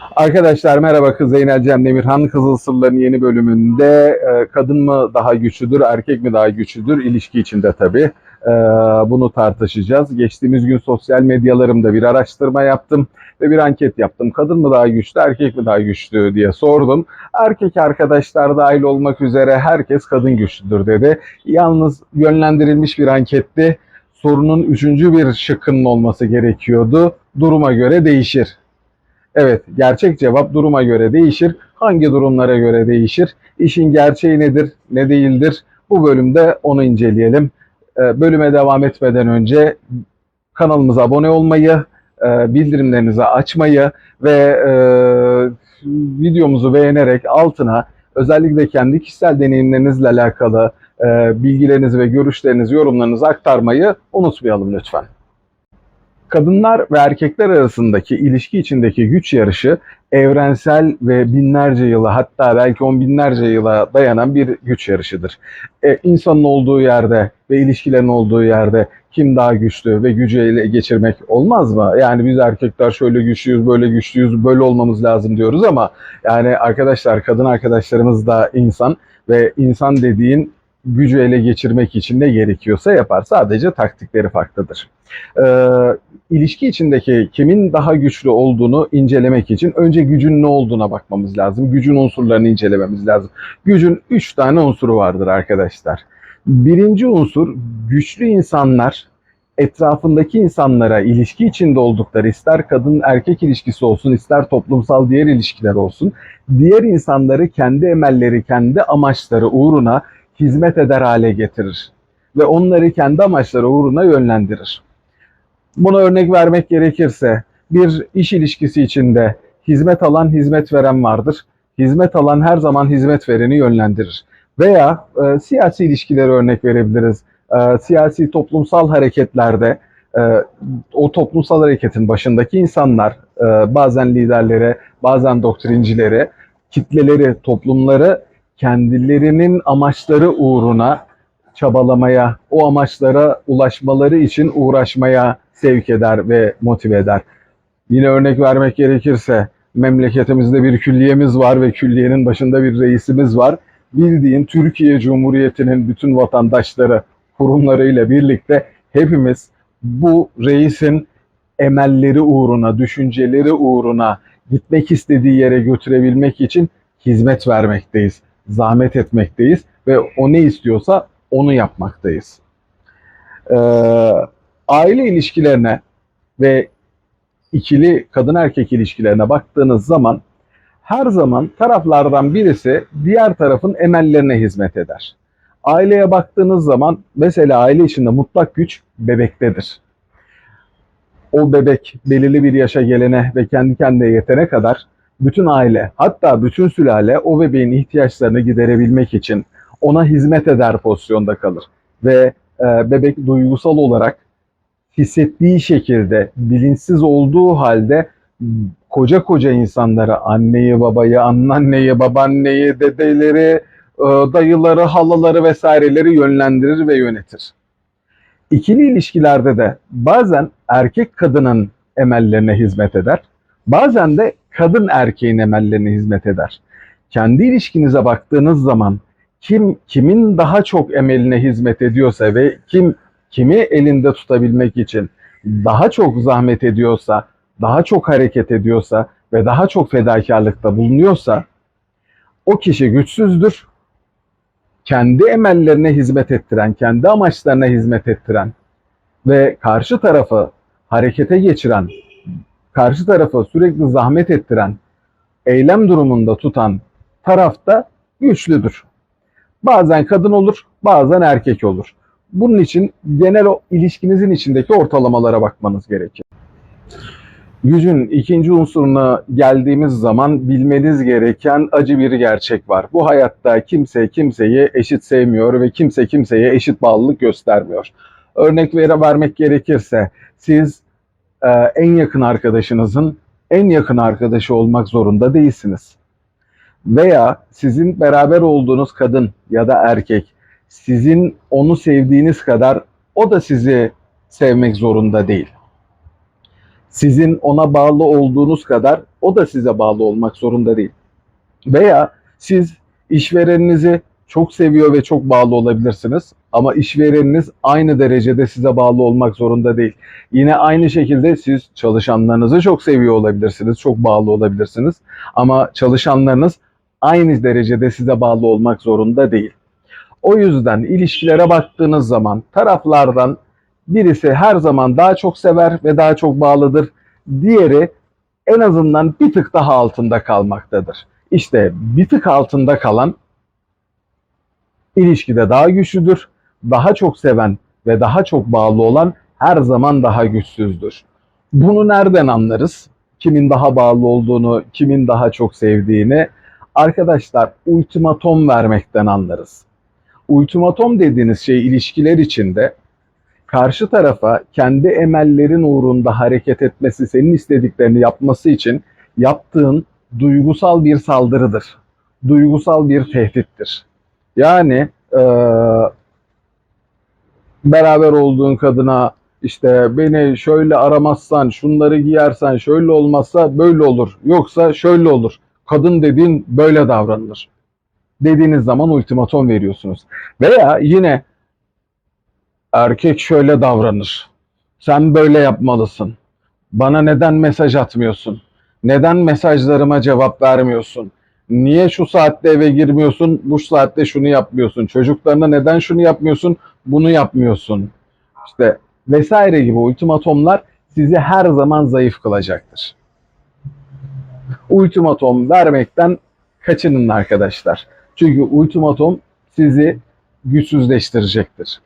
Arkadaşlar merhaba kız Zeynel Cem Demirhan Kızıl Sırların yeni bölümünde e, kadın mı daha güçlüdür erkek mi daha güçlüdür ilişki içinde tabii E, bunu tartışacağız. Geçtiğimiz gün sosyal medyalarımda bir araştırma yaptım ve bir anket yaptım. Kadın mı daha güçlü erkek mi daha güçlü diye sordum. Erkek arkadaşlar dahil olmak üzere herkes kadın güçlüdür dedi. Yalnız yönlendirilmiş bir anketti. Sorunun üçüncü bir şıkkının olması gerekiyordu. Duruma göre değişir. Evet, gerçek cevap duruma göre değişir. Hangi durumlara göre değişir? İşin gerçeği nedir, ne değildir? Bu bölümde onu inceleyelim. Ee, Bölüme devam etmeden önce kanalımıza abone olmayı, e, bildirimlerinizi açmayı ve e, videomuzu beğenerek altına özellikle kendi kişisel deneyimlerinizle alakalı e, bilgilerinizi ve görüşlerinizi, yorumlarınızı aktarmayı unutmayalım lütfen. Kadınlar ve erkekler arasındaki ilişki içindeki güç yarışı evrensel ve binlerce yıla hatta belki on binlerce yıla dayanan bir güç yarışıdır. E, insanın olduğu yerde ve ilişkilerin olduğu yerde kim daha güçlü ve gücü ele geçirmek olmaz mı? Yani biz erkekler şöyle güçlüyüz, böyle güçlüyüz, böyle olmamız lazım diyoruz ama yani arkadaşlar, kadın arkadaşlarımız da insan ve insan dediğin gücü ele geçirmek için ne gerekiyorsa yapar. Sadece taktikleri farklıdır. Ee, ilişki içindeki kimin daha güçlü olduğunu incelemek için önce gücün ne olduğuna bakmamız lazım. Gücün unsurlarını incelememiz lazım. Gücün üç tane unsuru vardır arkadaşlar. Birinci unsur güçlü insanlar etrafındaki insanlara ilişki içinde oldukları ister kadın erkek ilişkisi olsun ister toplumsal diğer ilişkiler olsun diğer insanları kendi emelleri kendi amaçları uğruna hizmet eder hale getirir ve onları kendi amaçları uğruna yönlendirir. Buna örnek vermek gerekirse bir iş ilişkisi içinde hizmet alan hizmet veren vardır. Hizmet alan her zaman hizmet vereni yönlendirir. Veya e, siyasi ilişkileri örnek verebiliriz. E, siyasi toplumsal hareketlerde e, o toplumsal hareketin başındaki insanlar e, bazen liderlere, bazen doktrincilere, kitleleri, toplumları kendilerinin amaçları uğruna çabalamaya, o amaçlara ulaşmaları için uğraşmaya sevk eder ve motive eder. Yine örnek vermek gerekirse memleketimizde bir külliyemiz var ve külliyenin başında bir reisimiz var. Bildiğin Türkiye Cumhuriyeti'nin bütün vatandaşları, kurumlarıyla birlikte hepimiz bu reisin emelleri uğruna, düşünceleri uğruna gitmek istediği yere götürebilmek için hizmet vermekteyiz, zahmet etmekteyiz ve o ne istiyorsa onu yapmaktayız. Ee, aile ilişkilerine ve ikili kadın erkek ilişkilerine baktığınız zaman her zaman taraflardan birisi diğer tarafın emellerine hizmet eder. Aileye baktığınız zaman mesela aile içinde mutlak güç bebektedir. O bebek belirli bir yaşa gelene ve kendi kendine yetene kadar bütün aile hatta bütün sülale o bebeğin ihtiyaçlarını giderebilmek için ona hizmet eder pozisyonda kalır. Ve e, bebek duygusal olarak hissettiği şekilde bilinçsiz olduğu halde koca koca insanlara anneyi, babayı, anneanneyi, babaanneyi, dedeleri, e, dayıları, halaları vesaireleri yönlendirir ve yönetir. İkili ilişkilerde de bazen erkek kadının emellerine hizmet eder. Bazen de kadın erkeğin emellerine hizmet eder. Kendi ilişkinize baktığınız zaman kim kimin daha çok emeline hizmet ediyorsa ve kim kimi elinde tutabilmek için daha çok zahmet ediyorsa, daha çok hareket ediyorsa ve daha çok fedakarlıkta bulunuyorsa o kişi güçsüzdür. Kendi emellerine hizmet ettiren, kendi amaçlarına hizmet ettiren ve karşı tarafı harekete geçiren, karşı tarafı sürekli zahmet ettiren, eylem durumunda tutan tarafta güçlüdür. Bazen kadın olur, bazen erkek olur. Bunun için genel o ilişkinizin içindeki ortalamalara bakmanız gerekir. Gücün ikinci unsuruna geldiğimiz zaman bilmeniz gereken acı bir gerçek var. Bu hayatta kimse kimseyi eşit sevmiyor ve kimse kimseye eşit bağlılık göstermiyor. Örnek vermek gerekirse siz e, en yakın arkadaşınızın en yakın arkadaşı olmak zorunda değilsiniz. Veya sizin beraber olduğunuz kadın ya da erkek sizin onu sevdiğiniz kadar o da sizi sevmek zorunda değil. Sizin ona bağlı olduğunuz kadar o da size bağlı olmak zorunda değil. Veya siz işvereninizi çok seviyor ve çok bağlı olabilirsiniz ama işvereniniz aynı derecede size bağlı olmak zorunda değil. Yine aynı şekilde siz çalışanlarınızı çok seviyor olabilirsiniz, çok bağlı olabilirsiniz ama çalışanlarınız aynı derecede size bağlı olmak zorunda değil. O yüzden ilişkilere baktığınız zaman taraflardan birisi her zaman daha çok sever ve daha çok bağlıdır. Diğeri en azından bir tık daha altında kalmaktadır. İşte bir tık altında kalan ilişkide daha güçlüdür. Daha çok seven ve daha çok bağlı olan her zaman daha güçsüzdür. Bunu nereden anlarız? Kimin daha bağlı olduğunu, kimin daha çok sevdiğini arkadaşlar ultimatom vermekten anlarız. Ultimatom dediğiniz şey ilişkiler içinde karşı tarafa kendi emellerin uğrunda hareket etmesi, senin istediklerini yapması için yaptığın duygusal bir saldırıdır. Duygusal bir tehdittir. Yani eee, beraber olduğun kadına işte beni şöyle aramazsan, şunları giyersen, şöyle olmazsa böyle olur. Yoksa şöyle olur. Kadın dediğin böyle davranılır. Dediğiniz zaman ultimatom veriyorsunuz. Veya yine erkek şöyle davranır. Sen böyle yapmalısın. Bana neden mesaj atmıyorsun? Neden mesajlarıma cevap vermiyorsun? Niye şu saatte eve girmiyorsun? Bu saatte şunu yapmıyorsun. Çocuklarına neden şunu yapmıyorsun? Bunu yapmıyorsun. İşte vesaire gibi ultimatomlar sizi her zaman zayıf kılacaktır. Ultimatom vermekten kaçının arkadaşlar. Çünkü ultimatom sizi güçsüzleştirecektir.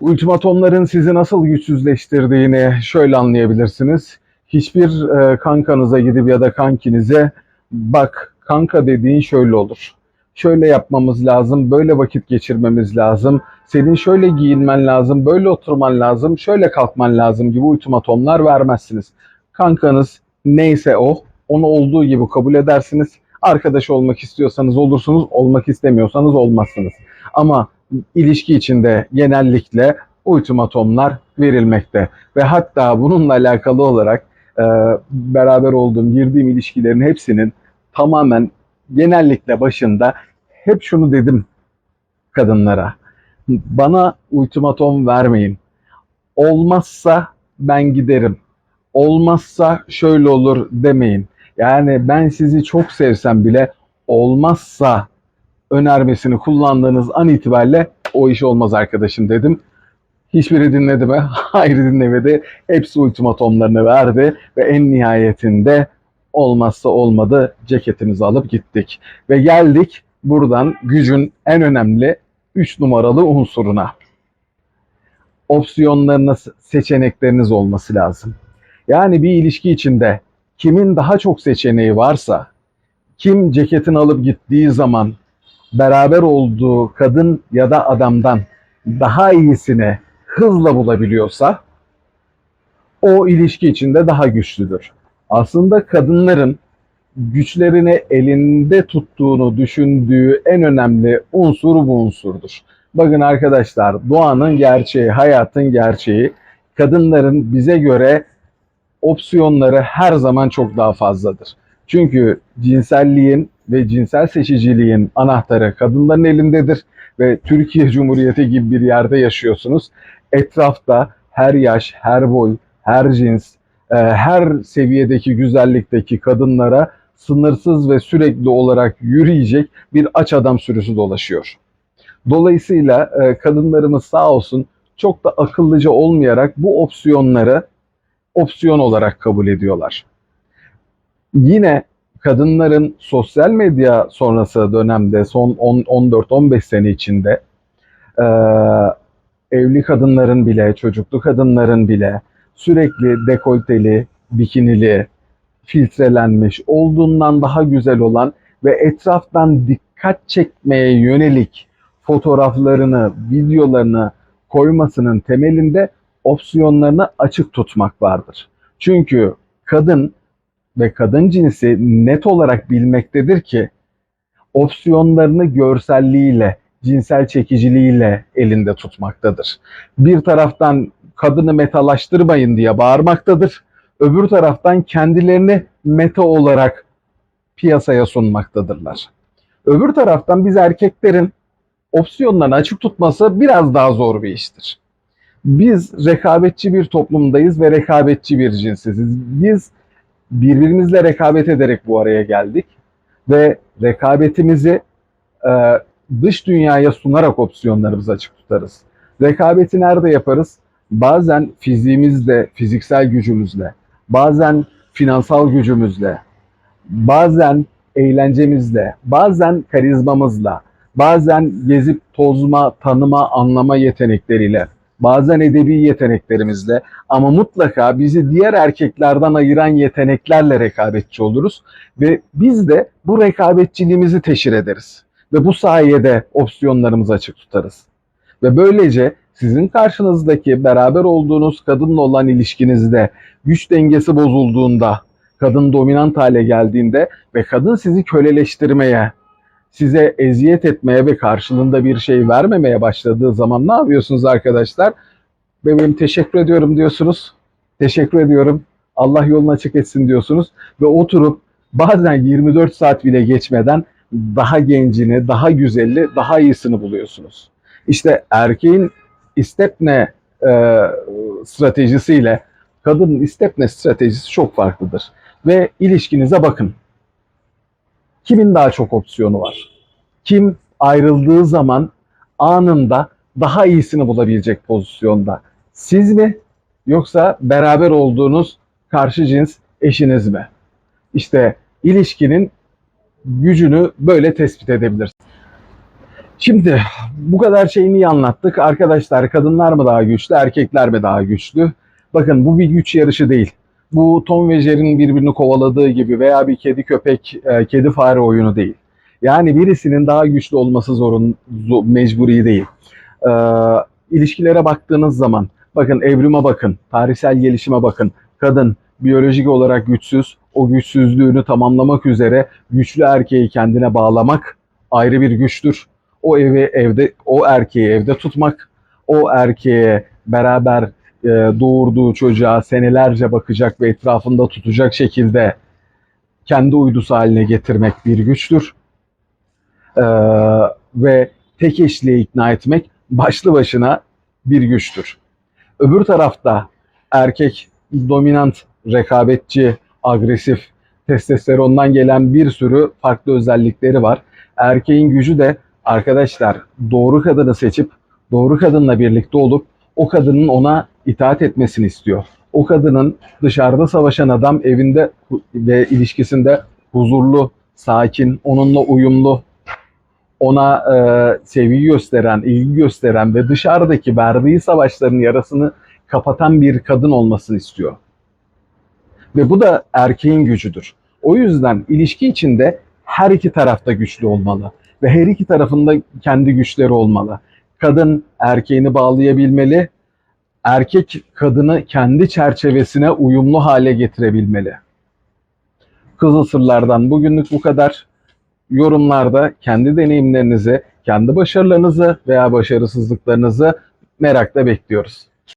Ultimatomların sizi nasıl güçsüzleştirdiğini şöyle anlayabilirsiniz. Hiçbir e, kankanıza gidip ya da kankinize bak kanka dediğin şöyle olur. Şöyle yapmamız lazım, böyle vakit geçirmemiz lazım. Senin şöyle giyinmen lazım, böyle oturman lazım, şöyle kalkman lazım gibi ultimatomlar vermezsiniz. Kankanız neyse o, onu olduğu gibi kabul edersiniz. Arkadaş olmak istiyorsanız olursunuz, olmak istemiyorsanız olmazsınız. Ama ilişki içinde genellikle ultimatomlar verilmekte. Ve hatta bununla alakalı olarak e, beraber olduğum, girdiğim ilişkilerin hepsinin tamamen genellikle başında hep şunu dedim kadınlara. Bana ultimatom vermeyin. Olmazsa ben giderim. Olmazsa şöyle olur demeyin. Yani ben sizi çok sevsem bile olmazsa önermesini kullandığınız an itibariyle o iş olmaz arkadaşım dedim. Hiçbiri dinledi mi? Hayır dinlemedi. Hepsi ultimatomlarını verdi ve en nihayetinde olmazsa olmadı ceketimizi alıp gittik. Ve geldik buradan gücün en önemli 3 numaralı unsuruna. Opsiyonlarınız, seçenekleriniz olması lazım. Yani bir ilişki içinde kimin daha çok seçeneği varsa, kim ceketini alıp gittiği zaman beraber olduğu kadın ya da adamdan daha iyisini hızla bulabiliyorsa o ilişki içinde daha güçlüdür. Aslında kadınların güçlerini elinde tuttuğunu düşündüğü en önemli unsur bu unsurdur. Bakın arkadaşlar doğanın gerçeği, hayatın gerçeği kadınların bize göre opsiyonları her zaman çok daha fazladır. Çünkü cinselliğin ve cinsel seçiciliğin anahtarı kadınların elindedir ve Türkiye Cumhuriyeti gibi bir yerde yaşıyorsunuz. Etrafta her yaş, her boy, her cins, her seviyedeki güzellikteki kadınlara sınırsız ve sürekli olarak yürüyecek bir aç adam sürüsü dolaşıyor. Dolayısıyla e, kadınlarımız sağ olsun çok da akıllıca olmayarak bu opsiyonları opsiyon olarak kabul ediyorlar. Yine kadınların sosyal medya sonrası dönemde son 14-15 sene içinde e, evli kadınların bile, çocuklu kadınların bile sürekli dekolteli, bikinili, filtrelenmiş, olduğundan daha güzel olan ve etraftan dikkat çekmeye yönelik fotoğraflarını, videolarını koymasının temelinde opsiyonlarını açık tutmak vardır. Çünkü kadın ve kadın cinsi net olarak bilmektedir ki opsiyonlarını görselliğiyle, cinsel çekiciliğiyle elinde tutmaktadır. Bir taraftan kadını metalaştırmayın diye bağırmaktadır. Öbür taraftan kendilerini meta olarak piyasaya sunmaktadırlar. Öbür taraftan biz erkeklerin opsiyonlarını açık tutması biraz daha zor bir iştir. Biz rekabetçi bir toplumdayız ve rekabetçi bir cinsiziz. Biz birbirimizle rekabet ederek bu araya geldik ve rekabetimizi e, dış dünyaya sunarak opsiyonlarımızı açık tutarız. Rekabeti nerede yaparız? Bazen fiziğimizle, fiziksel gücümüzle, bazen finansal gücümüzle, bazen eğlencemizle, bazen karizmamızla, bazen gezip tozma, tanıma, anlama yetenekleriyle, bazen edebi yeteneklerimizle ama mutlaka bizi diğer erkeklerden ayıran yeteneklerle rekabetçi oluruz ve biz de bu rekabetçiliğimizi teşhir ederiz ve bu sayede opsiyonlarımızı açık tutarız. Ve böylece sizin karşınızdaki beraber olduğunuz kadınla olan ilişkinizde güç dengesi bozulduğunda, kadın dominant hale geldiğinde ve kadın sizi köleleştirmeye, size eziyet etmeye ve karşılığında bir şey vermemeye başladığı zaman ne yapıyorsunuz arkadaşlar? Bebeğim teşekkür ediyorum diyorsunuz. Teşekkür ediyorum. Allah yolunu açık etsin diyorsunuz ve oturup bazen 24 saat bile geçmeden daha gencini, daha güzelli, daha iyisini buluyorsunuz. İşte erkeğin istepne e, stratejisiyle kadının istepne stratejisi çok farklıdır. Ve ilişkinize bakın. Kimin daha çok opsiyonu var? Kim ayrıldığı zaman anında daha iyisini bulabilecek pozisyonda? Siz mi yoksa beraber olduğunuz karşı cins eşiniz mi? İşte ilişkinin gücünü böyle tespit edebilirsiniz. Şimdi bu kadar şeyi niye anlattık? Arkadaşlar kadınlar mı daha güçlü, erkekler mi daha güçlü? Bakın bu bir güç yarışı değil. Bu Tom ve Jerry'nin birbirini kovaladığı gibi veya bir kedi köpek, e, kedi fare oyunu değil. Yani birisinin daha güçlü olması zorun, zo- mecburi değil. Ee, ilişkilere baktığınız zaman, bakın evrime bakın, tarihsel gelişime bakın. Kadın biyolojik olarak güçsüz, o güçsüzlüğünü tamamlamak üzere güçlü erkeği kendine bağlamak ayrı bir güçtür. O evi evde, o erkeği evde tutmak, o erkeğe beraber e, doğurduğu çocuğa senelerce bakacak ve etrafında tutacak şekilde kendi uydusu haline getirmek bir güçtür. Ee, ve tek eşliğe ikna etmek başlı başına bir güçtür. Öbür tarafta erkek dominant, rekabetçi, agresif, testosterondan gelen bir sürü farklı özellikleri var. Erkeğin gücü de arkadaşlar doğru kadını seçip doğru kadınla birlikte olup o kadının ona itaat etmesini istiyor. O kadının dışarıda savaşan adam evinde ve ilişkisinde huzurlu, sakin, onunla uyumlu, ona e, sevgi gösteren, ilgi gösteren ve dışarıdaki verdiği savaşların yarasını kapatan bir kadın olmasını istiyor. Ve bu da erkeğin gücüdür. O yüzden ilişki içinde her iki tarafta güçlü olmalı ve her iki tarafında kendi güçleri olmalı. Kadın erkeğini bağlayabilmeli, erkek kadını kendi çerçevesine uyumlu hale getirebilmeli. Kızıl Sırlardan bugünlük bu kadar. Yorumlarda kendi deneyimlerinizi, kendi başarılarınızı veya başarısızlıklarınızı merakla bekliyoruz.